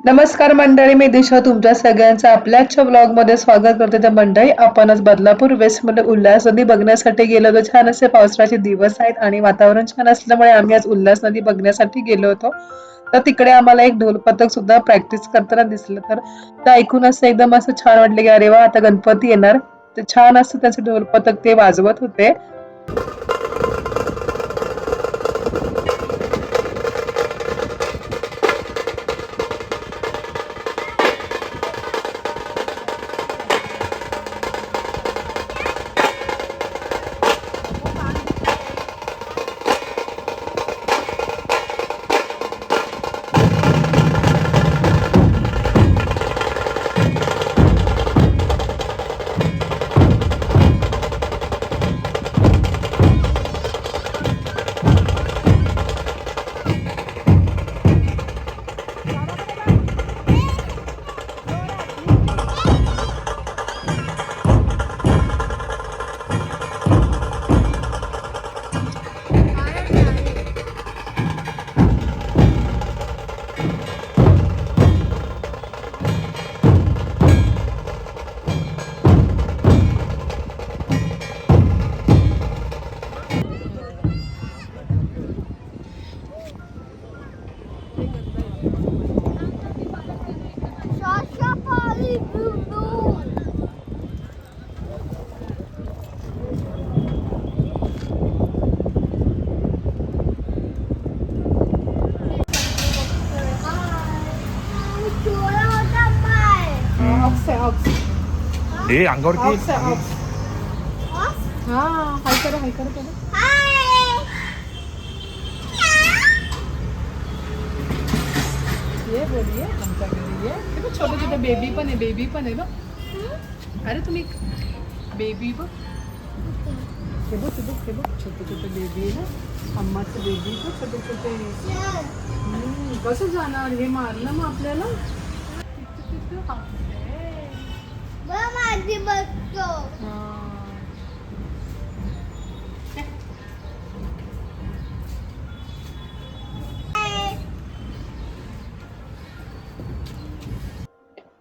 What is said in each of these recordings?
नमस्कार मंडळी मी दिशा. तुमच्या सगळ्यांचं आपल्याच्या ब्लॉगमध्ये स्वागत करते. तर मंडळी आपण आज बदलापूर वेस्टमध्ये उल्हास नदी बघण्यासाठी गेलो होतो. छान असे पावसाळ्याचे दिवस आहेत आणि वातावरण छान असल्यामुळे आम्ही आज उल्हास नदी बघण्यासाठी गेलो होतो. तर तिकडे आम्हाला एक ढोल पथक सुद्धा प्रॅक्टिस करताना दिसलं. तर ते ऐकून असं एकदम असं छान वाटलं की अरे वा आता गणपती येणार. तर छान असं त्याचे ढोल पथक ते वाजवत होते. ए अंगावरती ऑक्स आहे ऑक्स हा हाय करा हाय करा करा आहे आमच्या घरी. आहे बघ छोटे छोटे बेबी पण आहे बेबी पण आहे बघ. अरे तुम्ही बेबी बघ. हे बघ बघ हे बघ छोटे छोटे बेबी आहे ना. अम्माचं बेबी बघ छोटे छोटे कसं जाणार हे मारलं मग आपल्याला?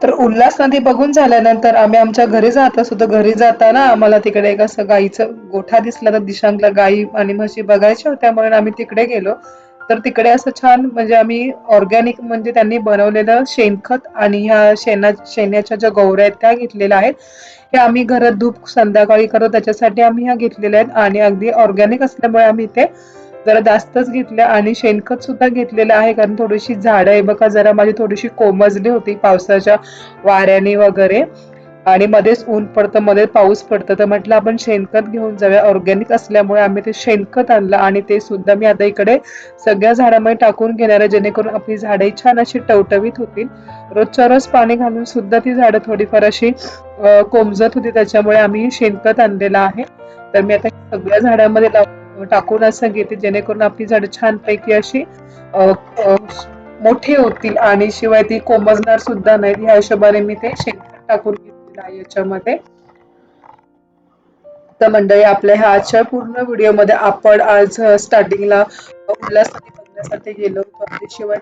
तर उल्हास नदी बघून झाल्यानंतर आम्ही आमच्या घरी जात असतो तर घरी जाताना आम्हाला तिकडे एक असं गाईचं गोठा दिसला तर दिशांकला गाई आणि म्हशी बघायच्या होत्या. म्हणून आम्ही तिकडे गेलो. तर तिकडे असं छान म्हणजे आम्ही ऑर्गॅनिक म्हणजे त्यांनी बनवलेलं शेणखत आणि ह्या शेणा शेण्याच्या ज्या गौऱ्या आहेत त्या घेतलेल्या आहेत. हे आम्ही घरात धूप संध्याकाळी करतो. त्याच्यासाठी आम्ही ह्या घेतलेल्या आहेत आणि अगदी ऑर्गॅनिक असल्यामुळे आम्ही ते जरा जास्तच घेतल्या आणि शेणखत सुद्धा घेतलेलं आहे कारण थोडीशी झाडं आहे बघा जरा माझी थोडीशी कोमजली होती पावसाच्या वाऱ्याने वगैरे. आणि मध्येच ऊन पडतं मध्ये पाऊस पडतं. तर म्हटलं आपण शेणखत घेऊन जाऊया. ऑर्गॅनिक असल्यामुळे आम्ही ते शेणखत आणलं आणि ते सुद्धा मी आता इकडे सगळ्या झाडामध्ये टाकून घेणार आहे जेणेकरून आपली झाडे छान अशी टवटवीत होतील. रोजच्या रोज पाणी घालून सुद्धा ती झाडं थोडीफार अशी कोमजत होती. त्याच्यामुळे आम्ही शेणखत आणलेलं आहे. तर मी आता सगळ्या झाडांमध्ये लावून टाकून असं घेते जेणेकरून आपली झाडं छानपैकी अशी मोठी होतील. आणि शिवाय ती कोमजणार सुद्धा नाहीत. ह्या हिशोबाने मी ते शेणखत टाकून घेतलेलं आहे याच्यामध्ये. तर मंडळी आपल्या ह्या आजच्या पूर्ण व्हिडिओमध्ये आपण आज स्टार्टिंगला उल्हास बघण्यासाठी गेलो होतो. आणि शिवाय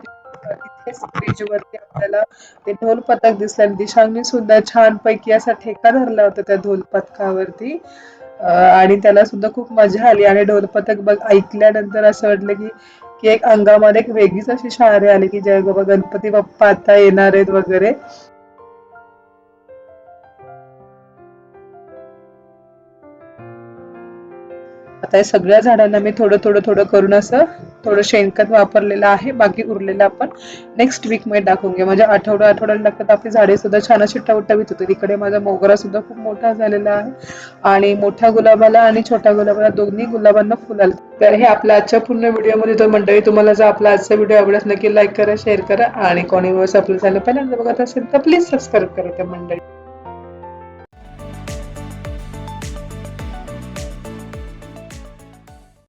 तिथेच ब्रिजवरती आपल्याला ते ढोल पथक दिसलं आणि दिशांनी सुद्धा छान पैकी असा ठेका धरला होता त्या ढोल पथकावरती. आणि त्याला सुद्धा खूप मजा आली. आणि ढोल पथक बघ ऐकल्यानंतर असं वाटलं की की एक अंगामध्ये एक वेगळीच अशी शहारे आली की जय बाबा गणपती बाप्पा आता येणार आहेत वगैरे. आता या सगळ्या झाडांना मी थोडं थोडं थोडं करून असं थोडं शेणखत वापरलेलं आहे बाकी उरलेलं आपण नेक्स्ट वीकमध्ये टाकून घे. म्हणजे आठवडा आठवड्याला टाकत आपली झाडे सुद्धा छान अशी टवटवीत होते तिकडे माझा मोगरा सुद्धा खूप मोठा झालेला आहे. आणि मोठ्या गुलाबाला आणि छोट्या गुलाबाला दोन्ही गुलाबांना फुलाल तर हे आपल्या आजच्या पूर्ण व्हिडिओमध्ये तर मंडळी तुम्हाला जर आपला आजचा व्हिडिओ आवडत नक्की लाईक करा शेअर करा आणि कोणी व्यवस्था आपलं चॅनल पहिल्यांदा बघत असेल तर प्लीज सबस्क्राईब करा त्या मंडळी.